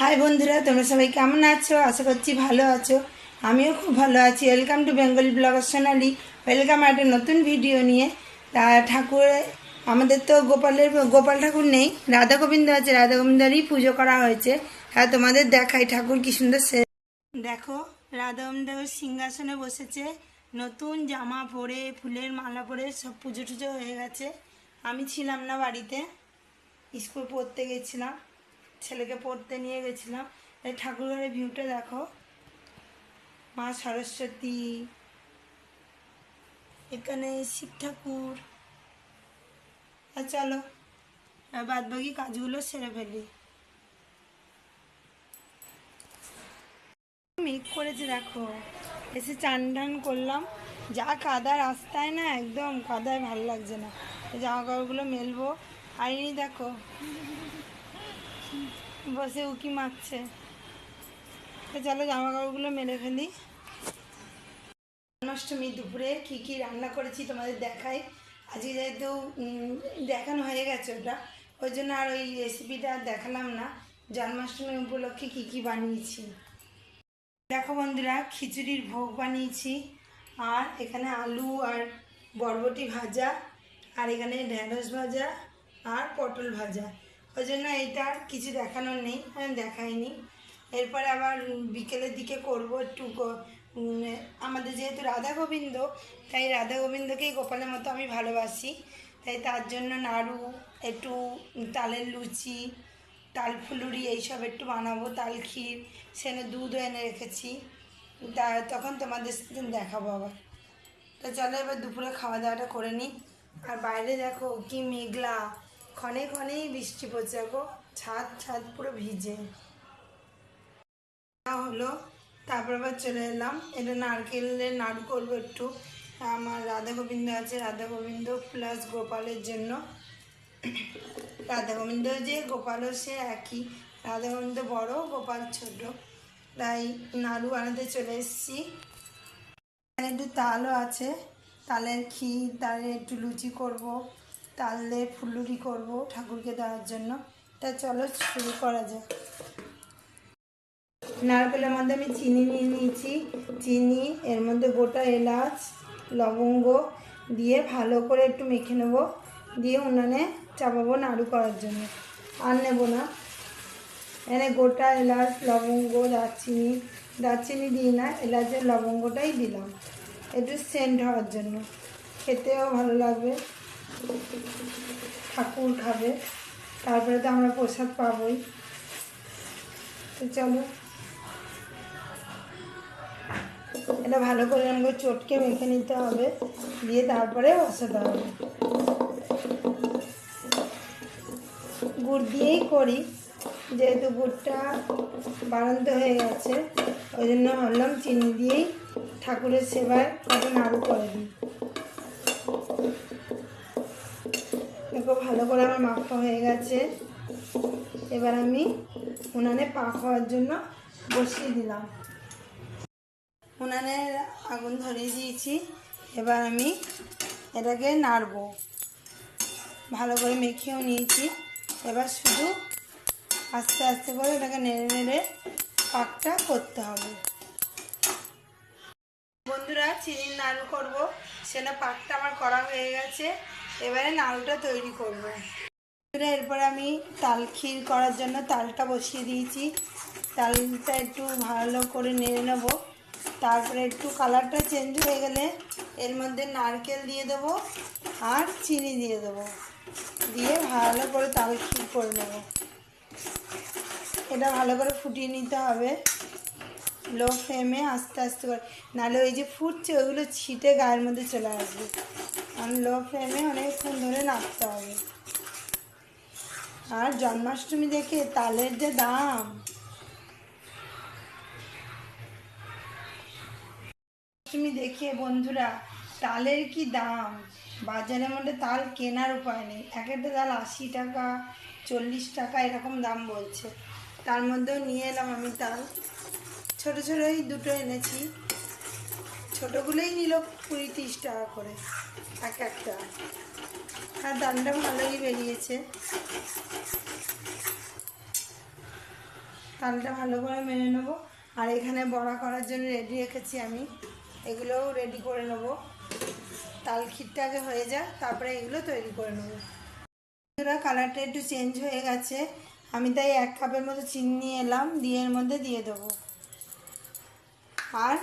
High বন্ধুরা, তোমরা সবাই কেমন আছো? আশা করছি ভালো আছো। আমিও খুব ভালো আছি। Welcome to Bengali blogger Sonali welcome একটা নতুন ভিডিও নিয়ে। তা ঠাকুর, আমাদের তো গোপালের, গোপাল ঠাকুর নেই, রাধা গোবিন্দ আছে। রাধা গোবিন্দেরই পুজো করা হয়েছে। হ্যাঁ তোমাদের দেখাই ঠাকুর কি সুন্দর সে দেখো, রাধা গোবিন্দ সিংহাসনে বসেছে। নতুন জামা পরে, ফুলের মালা পরে সব পুজো টুজো হয়ে গেছে। আমি ছিলাম না বাড়িতে। স্কুল পড়তে গেছিলাম। ছেলেকে পড়তে নিয়ে গেছিলাম। এই ঠাকুরঘরের ভিউটা দেখো। মা সরস্বতী, এখানে শিব ঠাকুর। আর চলো বাদ বাকি কাজগুলো সেরে ফেলি। মেঘ করেছে দেখো, এসে চান টান করলাম। যা কাদা রাস্তায় না, একদম কাদায় ভালো লাগছে না। জামা কাপড়গুলো মেলবো। আর দেখো বসে উকি মারছে। তো চলো জামা কাপড়গুলো মেলে ফেলি। জন্মাষ্টমী দুপুরে কি কি রান্না করেছি তোমাদের দেখাই। আজকে যেহেতু দেখানো হয়ে গেছে ওটা, ওই জন্য আর ওই রেসিপিটা দেখালাম না। জন্মাষ্টমী উপলক্ষে কি কি বানিয়েছি। দেখো বন্ধুরা, খিচুড়ির ভোগ বানিয়েছি, আর এখানে আলু আর বরবটি ভাজা, আর এখানে ঢেঁড়স ভাজা আর পটল ভাজা। ওই জন্য এইটা আর কিছু দেখানোর নেই, আমি দেখাইনি। এরপরে আবার বিকেলের দিকে করব একটু আমাদের যেহেতু রাধা গোবিন্দ, তাই রাধা গোবিন্দকেই গোপালের মতো আমি ভালোবাসি। তাই তার জন্য নাড়ু, একটু তালের লুচি, তাল ফুলুরি এইসব একটু বানাবো, তাল ক্ষীর সেখানে দুধও এনে রেখেছি। তা তখন তোমাদের সাথে দেখাবো আবার। তো চলো এবার দুপুরে খাওয়া দাওয়াটা করে নিই। আর বাইরে দেখো কি মেঘলা ক্ষণে ক্ষণেই বৃষ্টি পড়ছে গো ছাদ ছাদ পুরো ভিজে। হলো, তারপর আবার চলে এলাম। এটা নারকেলের নাড়ু করব একটু। আমার রাধা গোবিন্দ আছে, রাধা গোবিন্দ প্লাস গোপালের জন্য। রাধা গোবিন্দ যে গোপালও সে একই। রাধা গোবিন্দ বড়, গোপাল ছোট। তাই নাড়ু বানাতে চলে এসেছি। একটু তালও আছে। তালের ক্ষীর তালে একটু লুচি করব। তালে ফুলুরি করব ঠাকুরকে দেওয়ার জন্য। তা চলো শুরু করা যাক। নারকেলের মধ্যে আমি চিনি নিয়ে নিয়েছি। চিনি, এর মধ্যে গোটা এলাচ, লবঙ্গ দিয়ে ভালো করে একটু মেখে নেব। দিয়ে উনানে চাপাবো নাড়ু করার জন্য। আর নেব না। এখানে গোটা এলাচ, লবঙ্গ, দারচিনি। দারচিনি দিই না, এলাচের লবঙ্গটাই দিলাম। একটু সেন্ট হওয়ার জন্য। খেতেও ভালো লাগবে। ঠাকুর খাবে তারপরে তো আমরা প্রসাদ পাবোই। তো চলো। এটা ভালো করে আমাকে চটকে মেখে নিতে হবে। দিয়ে তারপরে বসাতে হবে। গুড় দিয়েই করি। যেহেতু গুড়টা বাড়ন্ত হয়ে গেছে, ওই জন্য ভাবলাম চিনি দিয়েই ঠাকুরের সেবায় কত করে দিই দেখো ভালো করে আমার মাখা হয়ে গেছে। এবার আমি উনানে পাক হওয়ার জন্য বসিয়ে দিলাম। উনানে আগুন ধরিয়ে দিয়েছি। এবার আমি এটাকে নাড়বো। ভালো করে মেখেও নিয়েছি। এবার শুধু আস্তে আস্তে করে এটাকে নেড়ে নেড়ে পাকটা করতে হবে। বন্ধুরা, চিনির নাড়ু করব। সেটা পাকটা আমার করা হয়ে গেছে। এবারে নাড়ুটা তৈরি করব। বন্ধুরা, এরপর আমি তাল ক্ষীর করার জন্য তালটা বসিয়ে দিয়েছি। তালটা একটু ভালো করে নেড়ে নেব। তারপরে একটু কালারটা চেঞ্জ হয়ে গেলে এর মধ্যে নারকেল দিয়ে দেবো আর চিনি দিয়ে দেবো। দিয়ে ভালো করে তাল ক্ষীর করে নেব। এটা ভালো করে ফুটিয়ে নিতে হবে। লো ফ্লেমে আস্তে আস্তে করে। নাহলে ওই যে ফুটছে, ওইগুলো ছিটে গায়ের মধ্যে চলে আসবে। কারণ লো ফ্লেমে অনেকক্ষণ ধরে নাড়তে হবে। আর জন্মাষ্টমী দেখে তালের যে দাম। জন্মাষ্টমী দেখে বন্ধুরা, তালের কি দাম? বাজারের মধ্যে তাল কেনার উপায় নেই। এক একটা তাল আশি টাকা, চল্লিশ টাকা এরকম দাম বলছে। তার মধ্যেও নিয়ে এলাম আমি তাল। ছোট ছোটোই দুটো এনেছি। ছোটোগুলোই নিল কুড়ি তিরিশ টাকা করে, এক একটা। আর দামটা ভালোই বেরিয়েছে। তালটা ভালো করে মেনে নেব। আর এখানে বড়া করার জন্য রেডি রেখেছি আমি। এগুলোও রেডি করে নেব। তাল ক্ষীরটা আগে হয়ে যাক, তারপরে এগুলো তৈরি করে নেব। বন্ধুরা কালারটা একটু চেঞ্জ হয়ে গেছে। আমি তাই এক কাপের মতো চিনি নিয়ে এলাম, দিয়ে এর মধ্যে দিয়ে দেবো। আর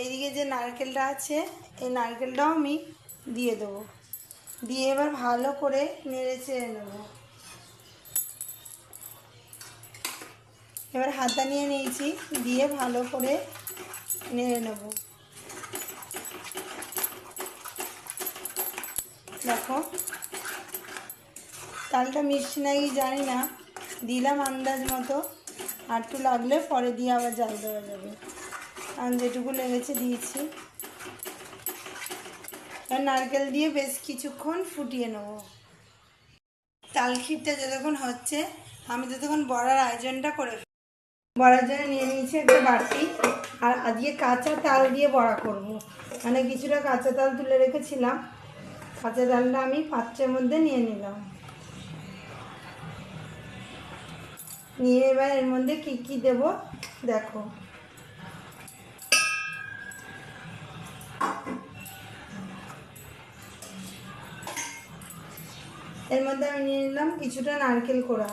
এইদিকে যে নারকেলটা আছে, এই নারকেলটাও আমি দিয়ে দেবো। দিয়ে এবার ভালো করে নেড়ে চেড়ে নেব। এবার হাতা নিয়ে নিয়েছি, দিয়ে ভালো করে নেড়ে নেব। দেখো, তালটা মিষ্টি নাকি জানি না, দিলাম আন্দাজ মতো, আর একটু লাগলে পরে দিয়ে আবার জাল দেওয়া যাবে। আমি যেটুকু লেগেছে দিয়েছি। আর নারকেল দিয়ে বেশ কিছুক্ষণ ফুটিয়ে নেব। তাল ক্ষীরটা যতক্ষণ হচ্ছে, আমি ততক্ষণ বড়ার আয়োজনটা করে। বড়ার জন্য নিয়ে নিয়েছি একটা বাটি, আর আজকে কাঁচা তাল দিয়ে বড়া করব। মানে কিছুটা কাঁচা তাল তুলে রেখেছিলাম। কাঁচা তালটা আমি পাত্রের মধ্যে নিয়ে নিলাম। নিয়ে এবার এর মধ্যে কী কী দেব? দেখো। এর মধ্যে আমি নিয়ে নিলাম কিছুটা নারকেল কোড়া।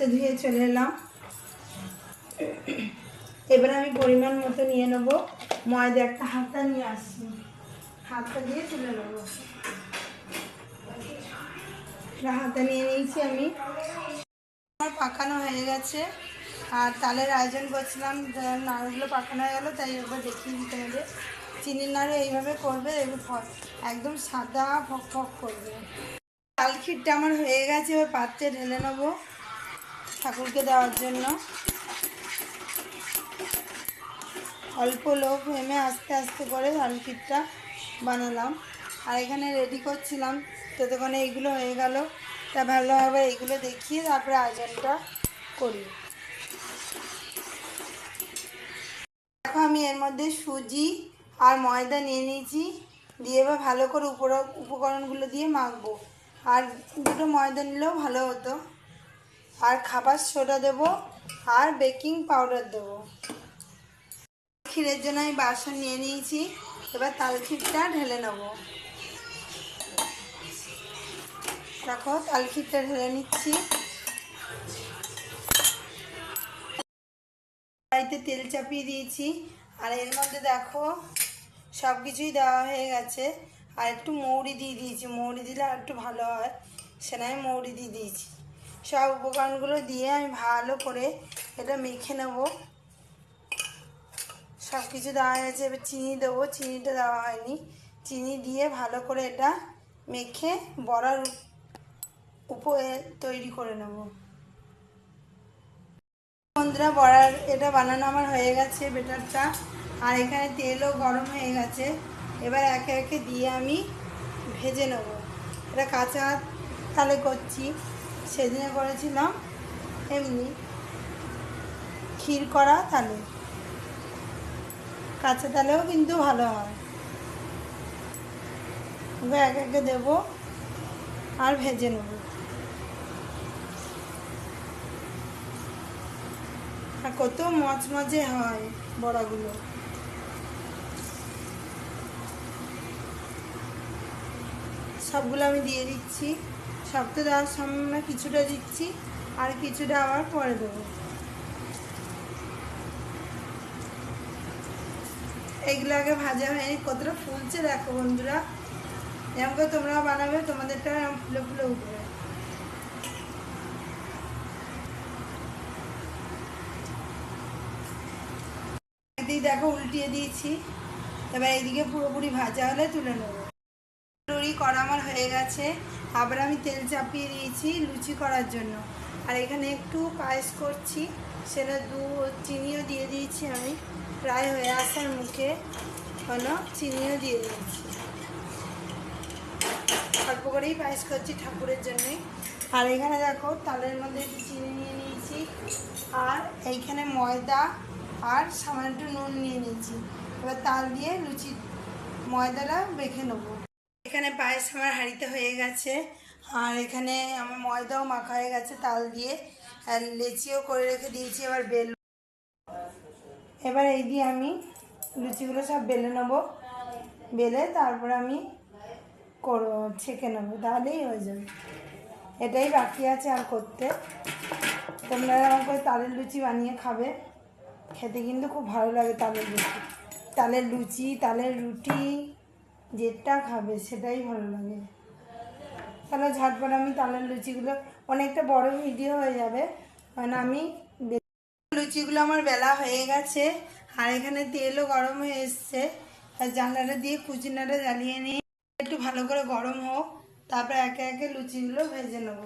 হাতটা ধুয়ে চলে এলাম। এবার আমি পরিমাণ মতো নিয়ে নেব। ময়দা একটা হাতটা নিয়ে আসছি। হাতটা দিয়ে তুলে নেব। হাতে নিয়ে নিয়েছি আমি। আমার পাকানো হয়ে গেছে। আর তালের আয়োজন করছিলাম নাড়ুগুলো পাকানো হয়ে গেলো, তাই একবার দেখিয়ে দিতে হবে। চিনির নাড়ু এইভাবে করবে একদম সাদা ফক ফক করবে। তাল ক্ষীরটা আমার হয়ে গেছে, এবার পাত্রে ঢেলে নেব। ঠাকুরকে দেওয়ার জন্য। অল্প লো ফ্লেমে আস্তে আস্তে করে ক্ষীরটা বানালাম। আর এখানে রেডি করছিলাম। ততক্ষণে এইগুলো হয়ে গেল। তা ভালোভাবে এইগুলো দেখিয়ে তারপরে আয়োজনটা করি। দেখো আমি এর মধ্যে সুজি আর ময়দা নিয়ে নিয়েছি। দিয়ে এবার ভালো করে উপর উপকরণগুলো দিয়ে মাখবো। আর দুটো ময়দা নিলেও ভালো হতো। আর খাবার সোডা দেবো, আর বেকিং পাউডার দেবো। ক্ষীরের জন্য আমি বাসন নিয়ে নিয়েছি, এবার তাল ক্ষীরটা ঢেলে নেব। দেখো, তাল ক্ষীরটা ঢেলে নিচ্ছি। কড়াইতে তেল চাপিয়ে দিয়েছি, আর এর মধ্যে দেখো সব কিছুই দেওয়া হয়ে গেছে। আর একটু মৌরি দিয়ে দিয়েছি, মৌরি দিলে আর একটু ভালো হয় সেটা আমি মৌরি দিয়ে দিয়েছি। সব উপকরণগুলো দিয়ে আমি ভালো করে এটা মেখে নেব। সব কিছু দেওয়া হয়েছে, এবার চিনি দেবো। চিনিটা দেওয়া হয়নি। চিনি দিয়ে ভালো করে এটা মেখে বড়ার উপরে তৈরি করে নেব। বন্ধুরা, বড়ার এটা বানানো আমার হয়ে গেছে বেটারটা। আর এখানে তেলও গরম হয়ে গেছে। এবার একে একে দিয়ে আমি ভেজে নেব। এটা কাঁচা তালে করছি। সেদিনে করেছিলাম এমনি ক্ষীর করা তালে। কাঁচা তালেও কিন্তু ভালো হয়। এবার একে একে দেবো আর ভেজে নেব। আর কত মচমচে হয় বড়াগুলো। সবগুলো আমি দিয়ে দিচ্ছি। সব তো দেওয়ার সময় কিছুটা দিচ্ছি, আর কিছুটা আবার পরে দেবো। এইগুলো আগে ভাজা হয়নি, কতটা ফুলছে দেখো বন্ধুরা। এরকম করে তোমরাও বানাবে তোমাদেরটা এরকম ফুলে ফুলে উঠবে। একদিকে দেখো উল্টিয়ে দিয়েছি, এবার এইদিকে পুরোপুরি ভাজা হলে তুলে নেব। করা আমার হয়ে গেছে আবার আমি তেল চাপিয়ে দিয়েছি লুচি করার জন্য। আর এখানে একটু পায়েস করছি, সেটা দু চিনিও দিয়ে দিয়েছি আমি। প্রায় হয়ে আসার মুখে হলো চিনিও দিয়ে দিয়েছি। অল্প করেই পায়েস করছি ঠাকুরের জন্যে। আর এখানে দেখো, তালের মধ্যে একটু চিনি নিয়ে নিয়েছি। আর এইখানে ময়দা আর সামান্য একটু নুন নিয়ে নিয়েছি। এবার তাল দিয়ে লুচি, ময়দাটা বেঁধে নেব। এখানে পায়েস আমার হাঁড়িতে হয়ে গেছে। আর এখানে আমার ময়দাও মাখা হয়ে গেছে তাল দিয়ে। আর লেচিও করে রেখে দিয়েছি এবার বেল এবার এই দিয়ে আমি লুচিগুলো সব বেলে নেব। বেলে তারপর আমি করব ছেঁকে নেব, তাহলেই হয়ে যাবে। এটাই বাকি আছে আর করতে। তোমরা করে তালের লুচি বানিয়ে খাবে। খেতে কিন্তু খুব ভালো লাগে তালের লুচি। তালের লুচি, তালের রুটি যেটা খাবে সেটাই ভালো লাগে। তাহলে ঝটপট আমি তালের লুচিগুলো অনেকটা বড় ভিডিও হয়ে যাবে। কারণ আমি লুচিগুলো আমার বেলা হয়ে গেছে, আর এখানে তেলও গরম হয়ে এসছে। আর জানলাটা দিয়ে কুচিনাটা জ্বালিয়ে নিয়ে একটু ভালো করে গরম হোক, তারপর একে একে লুচিগুলো ভেজে নেব।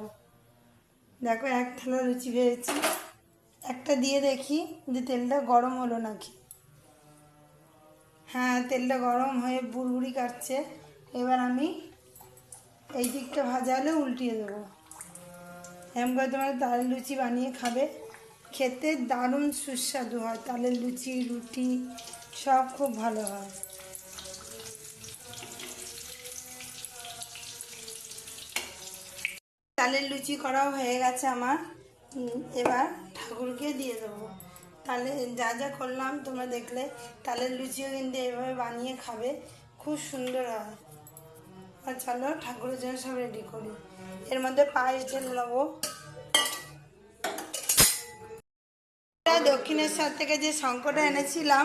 দেখো, এক থালা লুচি ভেজেছি। একটা দিয়ে দেখি যে তেলটা গরম হলো নাকি। হ্যাঁ তেলটা গরম হয়ে বুড়বুড়ি কাটছে। এবার আমি এই দিকটা ভাজা হলে উল্টিয়ে দেবো। এরকম করে তোমরা তালের লুচি বানিয়ে খাবে। খেতে দারুণ সুস্বাদু হয়। তালের লুচি, রুটি সব খুব ভালো হয়। তালের লুচি করাও হয়ে গেছে আমার। এবার ঠাকুরকে দিয়ে দেবো। তাহলে যা যা করলাম তোমরা দেখলে তালের লুচিও কিন্তু এভাবে বানিয়ে খাবে। খুব সুন্দর হয়। আর চলো ঠাকুরের জন্য সব রেডি করি। এর মধ্যে পায়েস ঢেলে নেব দক্ষিণেশ্বর থেকে যে শঙ্করটা এনেছিলাম,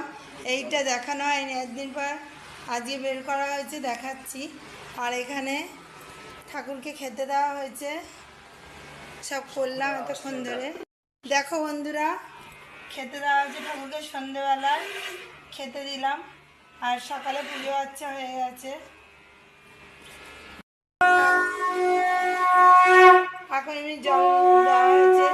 এইটা দেখানো হয়নি। একদিন পর আজকে বের করা হয়েছে, দেখাচ্ছি। আর এখানে ঠাকুরকে খেতে দেওয়া হয়েছে। সব করলাম এতক্ষণ ধরে। দেখো বন্ধুরা খেতে দেওয়া হয়েছে ঠাকুরকে সন্ধেবেলায় খেতে দিলাম। আর সকালে পুজো বাচ্চা হয়ে গেছে। এখন জল দেওয়া হয়েছে।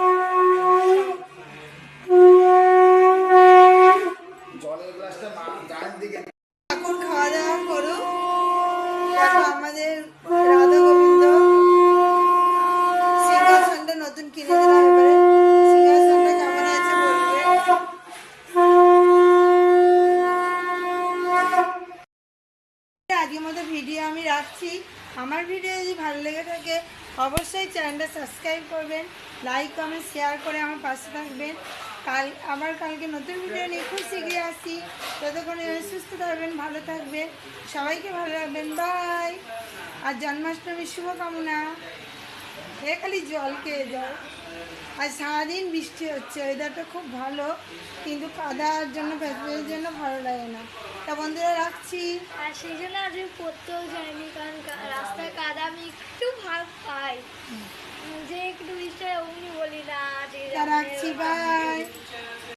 ঠাকুর খাওয়া দাওয়া করুক আমাদের রাধা গোবিন্দ সিংহাসনটা নতুন কিনে দিলাম এবারে সিংহাসনটা কেমন আছে বলবে আজকের মতো ভিডিও আমি রাখছি। আমার ভিডিও যদি ভালো লেগে থাকে, অবশ্যই চ্যানেলটা সাবস্ক্রাইব করবেন লাইক কমেন্ট শেয়ার করে আমার পাশে থাকবেন। কাল, আবার কালকে নতুন ভিডিও নিয়ে খুব শীঘ্রই আসি ততক্ষণ সুস্থ থাকবেন, ভালো থাকবেন। সবাইকে ভালো রাখবেন। বাই আর জন্মাষ্টমীর শুভকামনা। এ খালি জল খেয়ে যাও। আর সারাদিন বৃষ্টি হচ্ছে ওয়েদারটা খুব ভালো কিন্তু কাদার জন্য ফ্যাসবের জন্য ভালো লাগে না। তা বন্ধুরা রাখছি। আর সেই জন্য আজ আমি পড়তেও যাইনি কারণ রাস্তায় কাদা আমি একটু ভাগ পাই। যে একটু বৃষ্টি অমনি বলি না রাখছি বাই